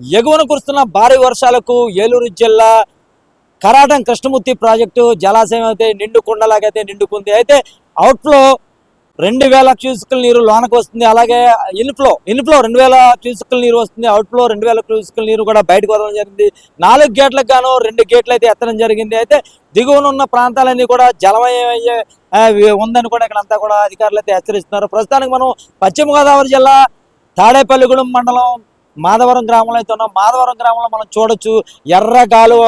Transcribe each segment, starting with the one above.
ఎగువన కురుస్తున్న భారీ వర్షాలకు ఏలూరు జిల్లా కరాటం కృష్ణమూర్తి ప్రాజెక్టు జలాశయం అయితే నిండు కుండలాగైతే నిండుకుంది అయితే అవుట్ఫ్లో రెండు వేల క్యూసికల్ నీరు లోనకు వస్తుంది. అలాగే ఇన్ఫ్లో ఇన్ఫ్లో రెండు వేల క్యూసికల్ నీరు వస్తుంది. అవుట్ఫ్లో రెండు వేల క్యూసికల్ నీరు కూడా బయటకు వదలడం జరిగింది. నాలుగు గేట్లకు గాను రెండు గేట్లు అయితే ఎత్తడం జరిగింది. అయితే దిగువన ఉన్న ప్రాంతాలన్నీ కూడా జలమయమయ్యే ఉందని కూడా ఇక్కడ అంతా కూడా అధికారులు అయితే హెచ్చరిస్తున్నారు. ప్రస్తుతానికి మనం పశ్చిమ గోదావరి జిల్లా తాడేపల్లిగూడెం మండలం మాధవరం గ్రామంలో అయితే ఉన్నాం. మాధవరం గ్రామంలో మనం చూడొచ్చు ఎర్ర కాలువ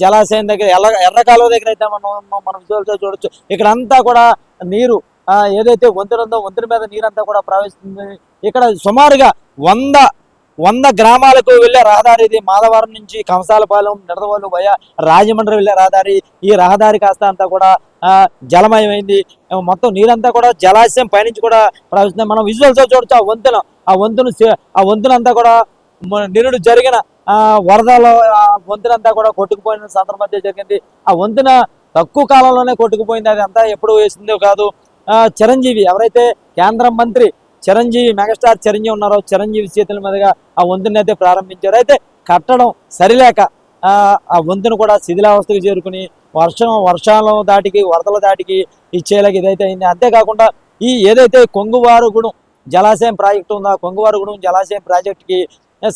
జలాశయం దగ్గర ఎర్ర ఎర్ర కాలువ దగ్గర అయితే మనం మనం విజువల్తో చూడొచ్చు. ఇక్కడ అంతా కూడా నీరు ఆ, ఏదైతే వంతెన ఉందో వంతెన మీద నీరంతా కూడా ప్రవహిస్తుంది. ఇక్కడ సుమారుగా వంద వంద గ్రామాలకు వెళ్ళే రహదారి ఇది. మాధవరం నుంచి కంసాలపాలెం నిడదవోలు వయ రాజమండ్రి వెళ్ళే రహదారి. ఈ రహదారి కాస్త అంతా కూడా జలమయమైంది. మొత్తం నీరంతా కూడా జలాశయం పైనుంచి కూడా ప్రవహిస్తుంది. మనం విజువల్స్ చూడొచ్చు ఆ వంతెన ఆ వంతును ఆ వంతునంతా అంతా కూడా నిరుడు జరిగిన ఆ వరదలో ఆ వంతునంతా అంతా కూడా కొట్టుకుపోయిన సందర్భం జరిగింది. ఆ వంతున తక్కువ కాలంలోనే కొట్టుకుపోయింది. అది అంతా ఎప్పుడు వేసిందో కాదు. ఆ, చిరంజీవి ఎవరైతే కేంద్ర మంత్రి చిరంజీవి మెగాస్టార్ చిరంజీవి ఉన్నారో చిరంజీవి చేతుల మీదుగా ఆ వంతుని అయితే ప్రారంభించారు. అయితే కట్టడం సరిలేక ఆ వంతును కూడా శిథిలావస్థకు చేరుకుని వర్షం వర్షాల దాటికి వరదల దాటికి ఇచ్చేలాగా ఇదైతే అయింది. అంతేకాకుండా ఈ ఏదైతే కొంగువారు గుణం జలాశయం ప్రాజెక్టు ఉందా? ఆ జలాశయం ప్రాజెక్టుకి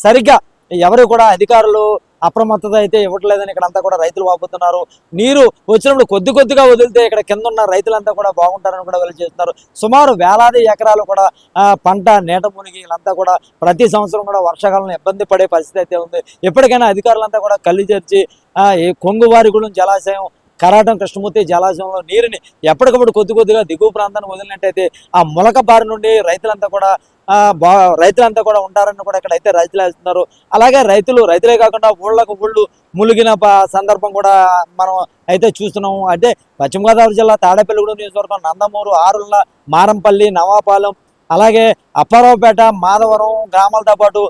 సరిగ్గా ఎవరు కూడా అధికారులు అప్రమత్తత అయితే ఇవ్వట్లేదని ఇక్కడ అంతా కూడా రైతులు వాపోతున్నారు. నీరు వచ్చినప్పుడు కొద్ది కొద్దిగా వదిలితే ఇక్కడ కింద ఉన్న రైతులంతా కూడా బాగుంటారని కూడా వెళ్ళి చేస్తున్నారు. సుమారు వేలాది ఎకరాలు కూడా పంట నేట మునిగి వీళ్ళంతా కూడా ప్రతి సంవత్సరం కూడా వర్షాకాలంలో ఇబ్బంది పడే పరిస్థితి అయితే ఉంది. ఎప్పటికైనా అధికారులంతా కూడా కళ్ళు తెరిచి కొంగువారిగూడెం జలాశయం కరాటం కృష్ణమూర్తి జలాశయంలో నీరుని ఎప్పటికప్పుడు కొద్ది కొద్దిగా దిగువ ప్రాంతానికి వదిలినట్టయితే ఆ మొలక బారి నుండి రైతులంతా కూడా బా రైతులంతా కూడా ఉంటారని కూడా ఇక్కడ అయితే రైతులు వేస్తున్నారు అలాగే రైతులు రైతులే కాకుండా ఊళ్ళకు ఊళ్ళు ములిగిన ప- సందర్భం కూడా మనం అయితే చూస్తున్నాము. అంటే పశ్చిమ గోదావరి జిల్లా తాడేపల్లిగూడెం నియోజకవర్గం నందమూరు ఆరుళ్ళ మారంపల్లి నవాపాలెం అలాగే అప్పారావుపేట మాధవరం గ్రామాలతో పాటు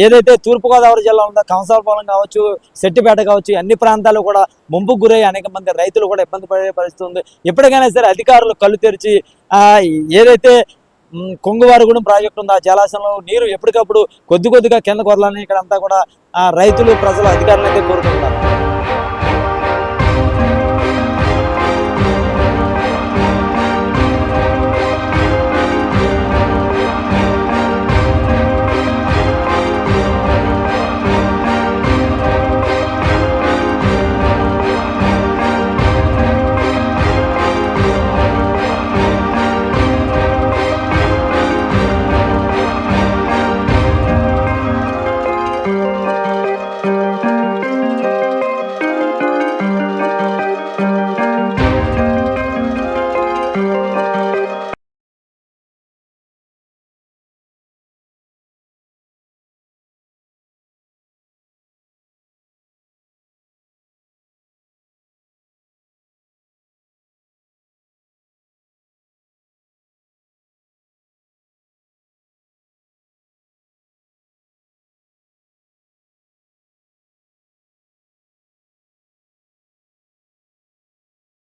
ఏదైతే తూర్పుగోదావరి జిల్లా ఉందో కంసాలపాలెం కావచ్చు సెట్టిపేట కావచ్చు అన్ని ప్రాంతాలు కూడా ముంపుకు గురై అనేక మంది రైతులు కూడా ఇబ్బంది పడే పరిస్థితి ఉంది. ఎప్పటికైనా సరే అధికారులు కళ్ళు తెరిచి ఆ ఏదైతే మ్, కొంగువారిగూడెం ప్రాజెక్టు ఉందో ఆ జలాశయంలో నీరు ఎప్పటికప్పుడు కొద్ది కొద్దిగా కిందకు వదలని ఇక్కడ అంతా కూడా రైతులు ప్రజలు అధికారులు అయితే కోరుకుంటున్నారు.